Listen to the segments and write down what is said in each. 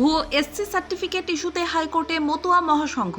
ভুয়ো SC certificate ইস্যুতে হাইকোর্টে মতুয়া মহাসংঘ।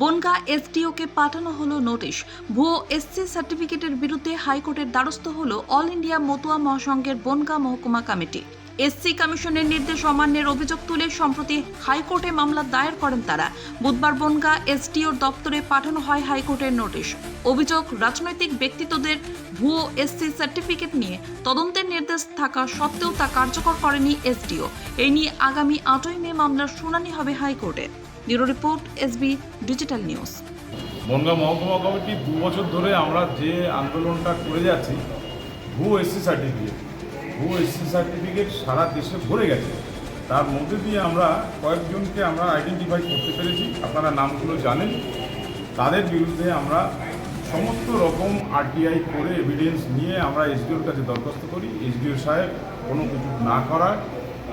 বনগা এসডিওকে পাঠানো হলো নোটিশ। ভুয়ো এসসি সার্টিফিকেটের বিরুদ্ধে হাইকোর্টের দ্বারস্থ হলো অল ইন্ডিয়া মতুয়া মহাসংঘের বনগা মহকুমা কমিটি। এসসি কমিশনের নির্দেশ অমান্যের অভিযোগ তুলে সম্প্রতি হাইকোর্টে মামলা দায়ের করেন তারা। বুধবার বনগা এসডিওর দপ্তরে পাঠানো হয় হাইকোর্টের নোটিশ। অভিযোগ, রাজনৈতিক ব্যক্তিত্বদের ভুয়ো এসসি সার্টিফিকেট নিয়ে তদন্তের নির্দেশ থাকা সত্ত্বেও তা কার্যকর করেনি এসডিও। এই নিয়ে আগামী আটই মে মামলার শুনানি হবে হাইকোর্টে। Bureau report, SB digital news. Bangaon মহকুমা কমিটি দু বছর ধরে আমরা যে আন্দোলনটা করে যাচ্ছি ভু এসসি সার্টিফিকেট। ভু এসসি সার্টিফিকেট সারা দেশে ভরে গেছে। তার মধ্যে দিয়ে আমরা কয়েকজনকে আমরা আইডেন্টিফাই করতে পেরেছি। আপনারা নামগুলো জানেন। তাদের বিরুদ্ধে আমরা সমস্ত রকম আরটিআই করে এভিডেন্স নিয়ে আমরা এসডিওর কাছে দরখাস্ত করি। এসডিও সাহেব কোনো কিছু না করার।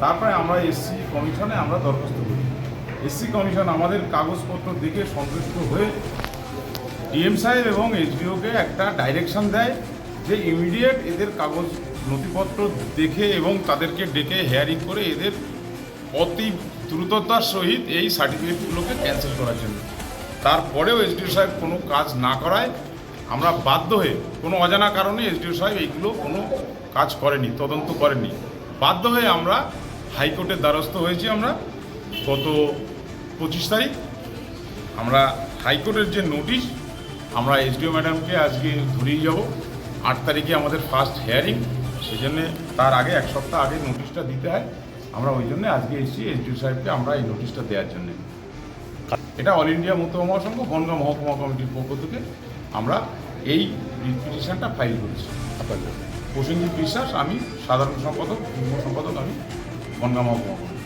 তারপরে আমরা এসসি কমিশনে আমরা দরখাস্ত করি। এসসি কমিশন আমাদের কাগজপত্র দেখে সন্তুষ্ট হয়ে ডিএম সাহেব এবং এইচডিওকে একটা ডাইরেকশন দেয় যে ইমিডিয়েট এদের কাগজ নথিপত্র দেখে এবং তাদেরকে ডেকে হেয়ারিং করে এদের অতি দ্রুততার সহিত এই সার্টিফিকেটগুলোকে ক্যান্সেল করার জন্য। তারপরেও এসডিও সাহেব কোনো কাজ না করায় আমরা বাধ্য হয়ে, কোনো অজানা কারণে এসডিও সাহেব এইগুলো কোনো কাজ করেনি, তদন্ত করেনি। বাধ্য হয়ে আমরা হাইকোর্টের দ্বারস্থ হয়েছি আমরা গত পঁচিশ তারিখ। আমরা হাইকোর্টের যে নোটিশ, আমরা এসডিও ম্যাডামকে আজকে ধরিয়ে যাব। আট তারিখে আমাদের ফার্স্ট হিয়ারিং সেই জন্যে তার আগে এক সপ্তাহ আগে নোটিশটা দিতে হয়। আমরা ওই জন্য আজকে এসেছি এসডিও সাহেবকে আমরা এই নোটিশটা দেওয়ার জন্যে। এটা অল ইন্ডিয়া মুক্ত মহাসংঘ বনগাঁ মহকুমা কমিটির পক্ষ থেকে আমরা এই পিটিশনটা ফাইল করেছি। প্রসেনজিৎ বিশ্বাস আমি সাধারণ সম্পাদক যুগ্ম সম্পাদক আমি বনগাঁ মহকুমা কমিটি